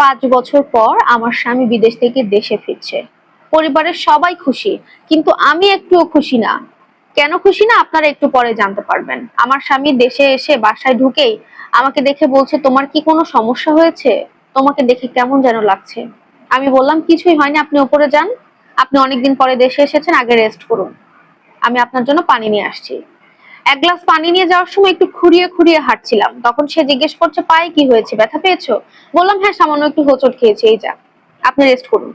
পাঁচ বছর পর আমার স্বামী বিদেশ থেকে দেশে ফিরছে। পরিবারের সবাই খুশি, কিন্তু আমি একটুও খুশি না। কেন খুশি না? আপনারা একটু পরে জানতে পারবেন। আমার স্বামী দেশে এসে বাসায় ঢুকেই আমাকে দেখে বলছে, তোমার কি কোনো সমস্যা হয়েছে? তোমাকে দেখে কেমন যেন লাগছে। আমি বললাম, কিছুই হয়নি, আপনি ওপরে যান। আপনি অনেকদিন পরে দেশে এসেছেন, আগে রেস্ট করুন। আমি আপনার জন্য পানি নিয়ে আসছি। এক গ্লাস পানি নিয়ে যাওয়ার সময় একটু খুঁড়িয়ে খুঁড়িয়ে হাঁটছিলাম। তখন সে জিজ্ঞেস করছে, পায়ে কি হয়েছে? ব্যথা পেয়েছ? বললাম হ্যাঁ সামান্য একটু হোঁচট খেয়েছি, এই যা। আপনি রেস্ট করুন।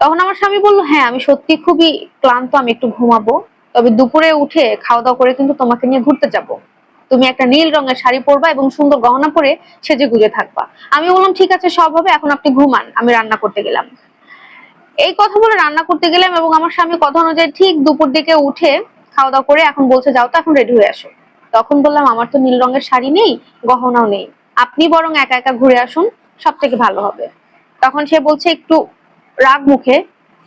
তখন আমার স্বামী বলল হ্যাঁ আমি সত্যি খুবই ক্লান্ত, আমি একটু ঘুমাবো। তবে দুপুরে উঠে খাওয়া দাওয়া করে কিন্তু তোমাকে নিয়ে ঘুরতে যাব। তুমি একটা নীল রঙের শাড়ি পরবা এবং সুন্দর গহনা পরে সেজে গুজে থাকবা। আমি বললাম, ঠিক আছে, সব হবে, এখন আপনি ঘুমান, আমি রান্না করতে গেলাম। এই কথা বলে রান্না করতে গেলাম এবং আমার স্বামী কথা অনুযায়ী ঠিক দুপুর দিকে উঠে খাওয়া দাওয়া করে এখন বলছে, যাও তো, এখন রেডি হয়ে আসো। তখন বললাম, আমার তো নীল রঙের শাড়ি নেই, গহনাও নেই। আপনি বরং একা একা ঘুরে আসুন সব থেকে ভালো হবে। তখন সে বলছে, একটু রাগ মুখে,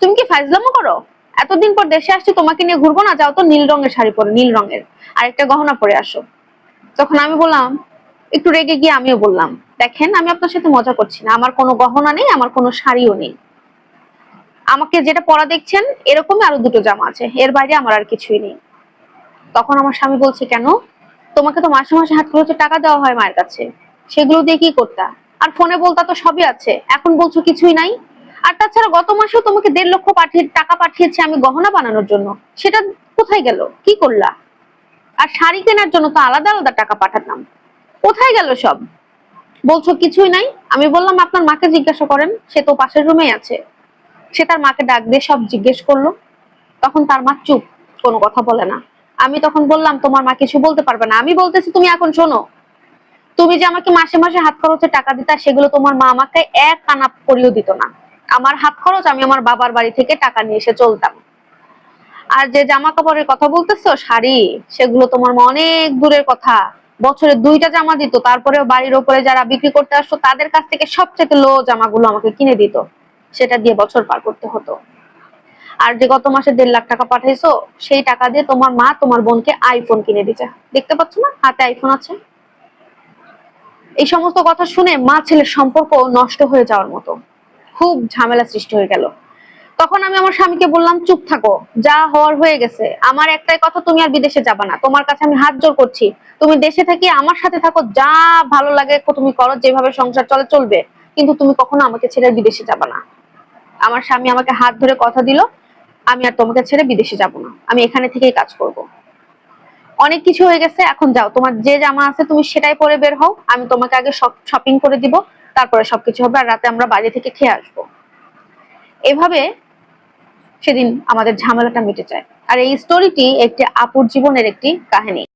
তুমি কি ফাইজলামো করো? এতদিন পর দেশে আসছি, তোমাকে নিয়ে ঘুরবো না, যাও তো নীল রঙের শাড়ি পরে, নীল রঙের, আর একটা গহনা পরে আসো। তখন আমি বললাম, একটু রেগে গিয়ে আমিও বললাম, দেখেন, আমি আপনার সাথে মজা করছি না, আমার কোনো গহনা নেই, আমার কোনো শাড়িও নেই। আমাকে যেটা পরা দেখছেন, এরকমই আরও দুটো জামা আছে। এর বাইরে আমার আর কিছুই নেই। তখন আমার স্বামী বলছে, কেন? তোমাকে তো মাসে মাসে হাত খরচে টাকা দেওয়া হয় মায়ের কাছে। সেগুলো দিয়ে কি করতা? আর ফোনে বলতা তো সবই আছে। এখন বলছো কিছুই নাই। আর তাছাড়া গত মাসেও তোমাকে দেড় লক্ষ পাঠিয়ে, টাকা পাঠিয়েছি আমি গহনা বানানোর জন্য। সেটা কোথায় গেল? কি করলা? আর শাড়ি কেনার জন্য তো আলাদা আলাদা টাকা পাঠাতাম। কোথায় গেল সব? বলছো কিছুই নাই। আমি বললাম, আপনার মাকে জিজ্ঞাসা করেন। সে তো পাশের রুমেই আছে। সে তার মাকে ডাক দিয়ে সব জিজ্ঞেস করল। তখন তার মা চুপ, কোনো কথা বলে না। আমি তখন বললাম, তোমার মা কিছু বলতে পারবে না। আমি বলতেছি, তুমি এখন শোনো। তুমি যে আমাকে মাসে মাসে হাত খরচে টাকা দিতা, সেগুলো তোমার মা আমাকে এক আনা করিও দিত না। আমার হাত খরচ, আমি আমার বাবার বাড়ি থেকে টাকা নিয়ে এসে চলতাম। আর যে জামা কাপড়ের কথা বলতেছো, শাড়ি, সেগুলো তোমার মা অনেক দূরের কথা। বছরে দুইটা জামা দিত তারপরে বাড়ির ওপরে যারা বিক্রি করতে আসতো, তাদের কাছ থেকে সবচেয়ে লো জামাগুলো আমাকে কিনে দিত। সেটা দিয়ে বছর পার করতে হতো। আর যে গত মাসে দেড় লাখ টাকা পাঠাইছো, সেই টাকা দিয়ে তোমার মা তোমার বোনকে আইফোন কিনে দিচ্ছে দেখতে পাচ্ছ না? হাতে আইফোন আছে। এই সমস্ত কথা শুনে মা ছেলের সম্পর্ক নষ্ট হয়ে যাওয়ার মতো। খুব ঝামেলা সৃষ্টি হয়ে গেল। তখন আমি আমার স্বামীকে বললাম, চুপ থাকো, যা হওয়ার হয়ে গেছে। আমার একটাই কথা, তুমি আর বিদেশে যাবা না। তোমার কাছে আমি হাত জোর করছি। তুমি দেশে থাকি আমার সাথে থাকো, যা ভালো লাগে, তুমি করো, যেভাবে সংসার চলে, চলবে। কিন্তু তুমি কখনো আমাকে ছেড়ে বিদেশে যাবা না। আমার স্বামী আমাকে হাত ধরে কথা দিল, আমি আর তোমাকে ছেড়ে বিদেশে যাব না। আমি এখানে থেকেই কাজ করব। অনেক কিছু হয়ে গেছে, এখন যাও। তোমার যে জামা আছে তুমি সেটাই পরে বের হও। আমি তোমাকে আগে শপিং করে দিব, তারপরে সবকিছু হবে, আর রাতে আমরা বাইরে থেকে খেয়ে আসব। এভাবে সেদিন আমাদের ঝামেলাটা মিটে যায়। আর এই স্টোরিটি একটি আপুর জীবনের একটি কাহিনী।